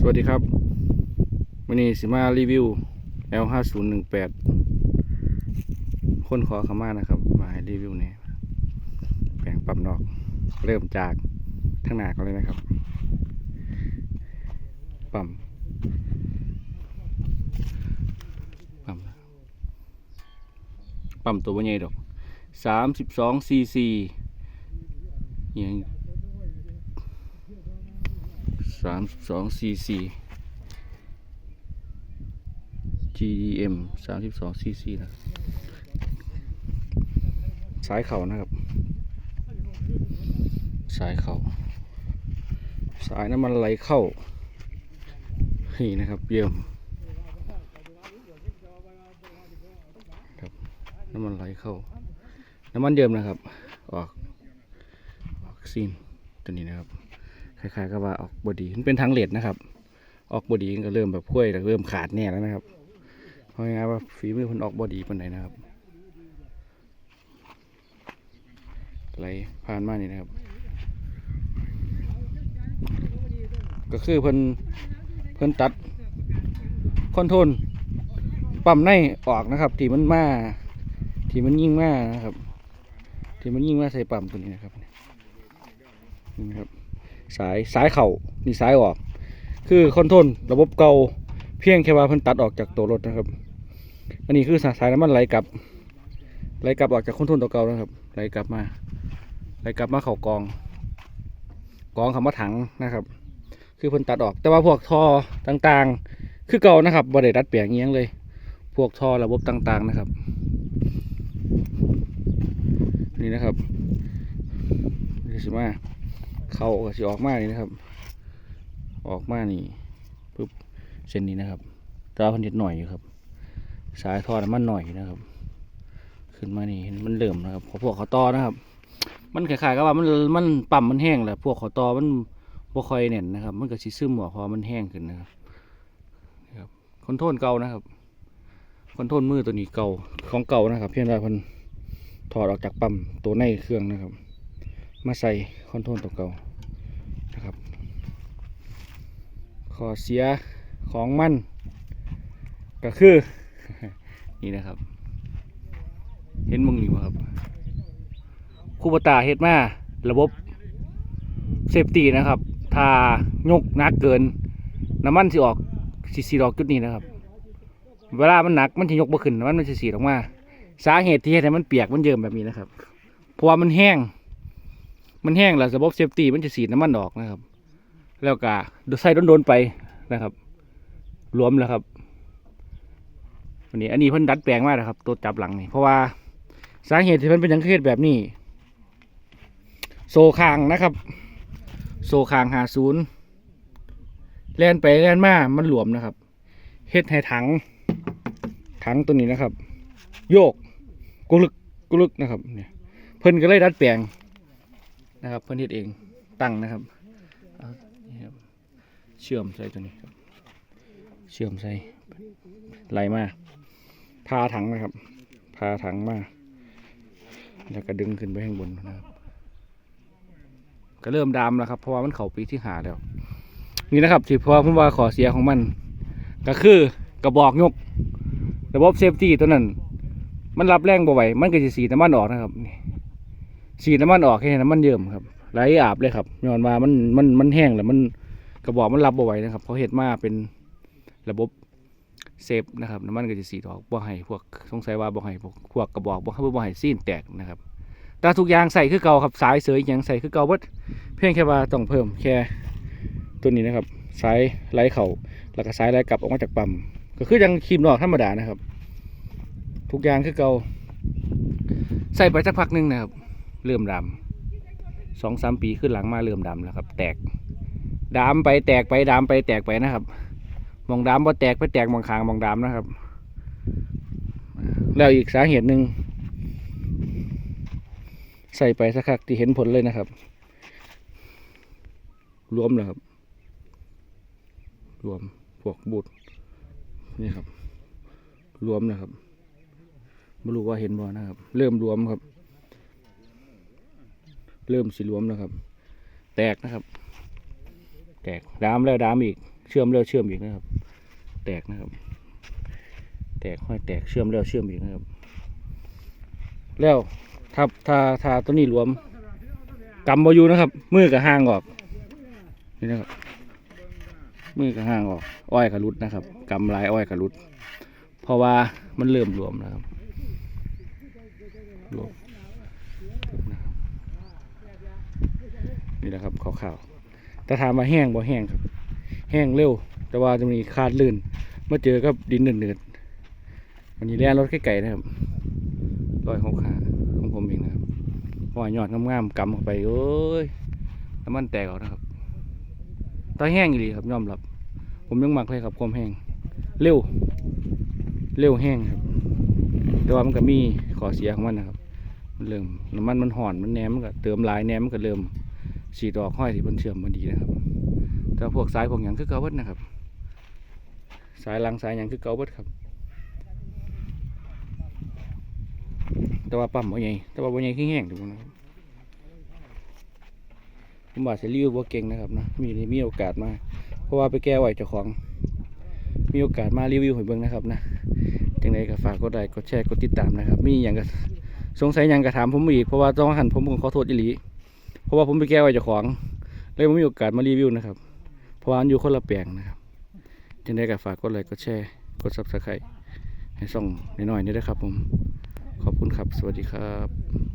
สวัสดีครับวันนี้สิมารีวิว L5018 คนขอขามานะครับ มาให้รีวิวเนี่ยแผงปั๊มนอก เริ่มจากทั้างหน้าก็เลยนะครับ ปั๊มปั๊มปั๊มตัวบ่ใหญ่ดอกสามสิบสองซีซียัง สามสองซีซี GDM สามสิบสองซีซีนะสายเข่านะครับ สายเข่าสายน้ำมันไหลเข้า นี่นะครับเยี่ยมครับน้ำมันไหลเข้า น้ำมันเดิมนะครับ ออก ออกซีนตัวนี้นะครับ คล้ายๆกับว่าออกบอดีมันเป็นทางเลดนะครับ ออกบอดีก็เริ่มแบบพ้วยแล้วเริ่มขาดแน่แล้วนะครับเพราะงั้นว่าฝีมือคนออกบอดีปานไหนนะครับไหลผ่านมานี่นะครับ ก็คือเพิ่นเพิ่นตัดคอนโทรลปั๊มในออกนะครับ ที่มันมาที่มันยิ่งมานะครับ ที่มันยิ่งมาใส่ปั๊มตัวนี้นะครับนี่นะครับ สายสายเข่านี่สายออก คือคอนโทรลระบบเก่าเพียงแค่ว่าเพิ่นตัดออกจากตัวรถนะครับ อันนี้คือสายน้ำมันไหลกลับไหลกลับออกจากคอนโทรลตัวเก่านะครับไหลกลับมาไหลกลับมาเข่ากอง กองคำว่าถังนะครับ คือเพิ่นตัดออก แต่ว่าพวกท่อต่างๆ คือเก่านะครับบ่ได้ดัดแปลงอิหยังเลย พวกท่อระบบต่างๆนะครับ นี่นะครับนี่สิมา เข้าก็สิออกมานี่นะครับ ออกมานี่ปึ๊บเส้นนี้นะครับตราพันนิดหน่อยอยู่ครับ สายทอดมันหน่อยนะครับ ขึ้นมานี่มันเริ่มนะครับพอพวกเขาต่อนะครับ มันคล้ายๆกับว่ามันมันปั๊มมันแห้งแหละพวกเขาต่อมันบ่ค่อยแน่นนะครับ มันก็สิซึมหัวพอมันแห้งขึ้นนะครับครับคอนโทรลเก่านะครับคอนโทรลมือตัวนี้เก่าของเก่านะครับ เพียงแต่พิ่นถอดออกจากปั๊มตัวในเครื่องนะครับ มาใส่คอนโทรลตัวเก่านะครับข้อเสียของมัน ก็คือ นี่นะครับ เห็นมึงอยู่ครับคู่ปตาเฮ็ดมาระบบเซฟตี้นะครับ ถ้ายกหนักเกิน น้ำมันสิออกสิสีออกจุดนี้นะครับ เวลามันหนักมันจะยกบ่ขึ้นน้ำมันมันจะสีออกมา สาเหตุที่เฮ็ดให้มันเปียกมันเยิ้มแบบนี้นะครับเพราะว่ามันแห้ง มันแห้งแล้วระบบเซฟตี้มันจะสีดน้ำมันออกนะครับ แล้วก็ดูใส่โดนๆไปนะครับ รวมแล้วครับวันนี้อันนี้เพิ่นดัดแปลงมากนะครับ ตัวจับหลังนี่เพราะว่าสาเหตุที่เพิ่นเป็นยังเครียดแบบนี้ โซคางนะครับ โซคางหาศูนย์แล่นไปแล่นมามันหลวมนะครับเฮ็ดให้ถัง ถังตัวนี้นะครับ โยกกุลึกกุลึกนะครับเนี่ยเพิ่นก็เลยดัดแปลง นะครับ เพื่อนเฮ็ดเองตั้งนะครับเชื่อมใส่ตัวนี้ครับ เชื่อมใส่ไหลมาพาถังนะครับพาถังมาแล้วก็ดึงขึ้นไปข้างบนนะครับ ก็เริ่มดามแล้วครับ เพราะว่ามันเข่าปีที่หาแล้ว นี่นะครับที่เพราะว่าผมว่าขอเสียของมัน ก็คือกระบอกยก ระบบเซฟตี้ตัวนั้น มันรับแรงบ่ไหวมันก็จะสีน้ำมันออกนะครับนี่ ฉีดน้ำมันออกให้น้ำมันเยิ้มครับไหลอาบเลยครับย้อนมามันมันมันแห้งแล้วมันกระบอกมันรับบ่ไหวนะครับเขาเห็ดมาเป็นระบบเซฟนะครับน้ำมันก็จะสีดออกบ่ให้พวกสงสัยว่าบ่ให้พวกพวกกระบอกบ่ให้บ่ให้ซีนแตกนะครับแต่ทุกอย่างใส่คือเก่าครับสายเสยอย่างใส่คือเก่าเบิดเพียงแค่ว่าต้องเพิ่มแค่ตัวนี้นะครับสายไหลเข่าแล้วก็สายไหลกลับออกมาจากปั๊มก็คือยังครีมนอกธรรมดานะครับ ทุกอย่างคือเก่าใส่ไปสักพักหนึงนะครับ เริ่มดำสองสามปีขึ้นหลังมาเริ่มดำแล้วครับ แตกดำไปแตกไปดำไปแตกไปนะครับมองดำพอแตกไปแตกมองคางมองดำนะครับ แล้วอีกสาเหตุหนึ่งใส่ไปสักพักที่เห็นผลเลยนะครับ รวมแล้วครับ รวมพวกบูดนี่ครับ รวมนะครับไม่รู้ว่าเห็นบ่นะครับ เริ่มรวมครับ เริ่มสีรวมแล้วครับ แตกนะครับ แตกดามแล้วดามอีก เชื่อมแล้วเชื่อมอีกนะครับ แตกนะครับ แตกห้อยแตกเชื่อมแล้วเชื่อมอีกนะครับ แล้วถ้าถ้าถ้าตัวนี้รวมกำบอยู่นะครับ มือกับห่างออกนี่นะครับมือกับห่างออก อ้อยกับรุดนะครับกำลายอ้อยกับรุด เพราะว่ามันเริ่มรวมแล้วครับรวมนะครับ นี่แหละครับขาวๆแต่ถามว่าแห้งบ่แห้งครับ แห้งเร็ว แต่ว่าจะมีคาดลื่นเมื่อเจอกับดินเนืดๆวันนี้แล่นรถไกลๆนะครับรอยหกขาของผมเองนะครับเพราะว่ายอดงามๆกำเข้าไปโอ้ยน้ำมันแตกออกนะครับตาแห้งอีหลีครับยอมรับ ผมยังมักเลยครับความแห้งเร็ว เร็วแห้งครับ แต่ว่ามันก็มีขอเสียของมันนะครับ มันเริ่มน้ำมันมันห่อนมันแหนมมันก็เติมหลายแหนมมันก็เริ่ม สีดอกห้อยที่มันเชื่อมมันดีนะครับ แต่พวกสายพวกหยังคือเกาเบิดนะครับ สายลังสายหยังคือเกาเบิดครับ แต่ว่าปั๊มว่าไงแต่ว่าว่าไงขี้แห้งถูกนะครับผมว่าจะรีวิวว่าเก่งนะครับนะมีมีโอกาสมา เพราะว่าไปแก้ไหวเจ้าของ มีโอกาสมารีวิวให้เบิ่งนะครับนะจังไดก็ฝากกดไลค์กดแชร์กดติดตามนะครับ มีอย่างก็สงสัยหยังก็ถามผมอีกเพราะว่าต้องหันผมก็ขอโทษอีหลี เพราะว่าผมไปแก้ไวเจ้าของ เลยไม่มีโอกาสมารีวิวนะครับ เพราะว่าอยู่คนละแปลงนะครับยังไดก็ฝากกดไลค์กดแชร์กดซับสไครต์ให้ส่องน้อยๆนี่ด้วยครับผม ขอบคุณครับ สวัสดีครับ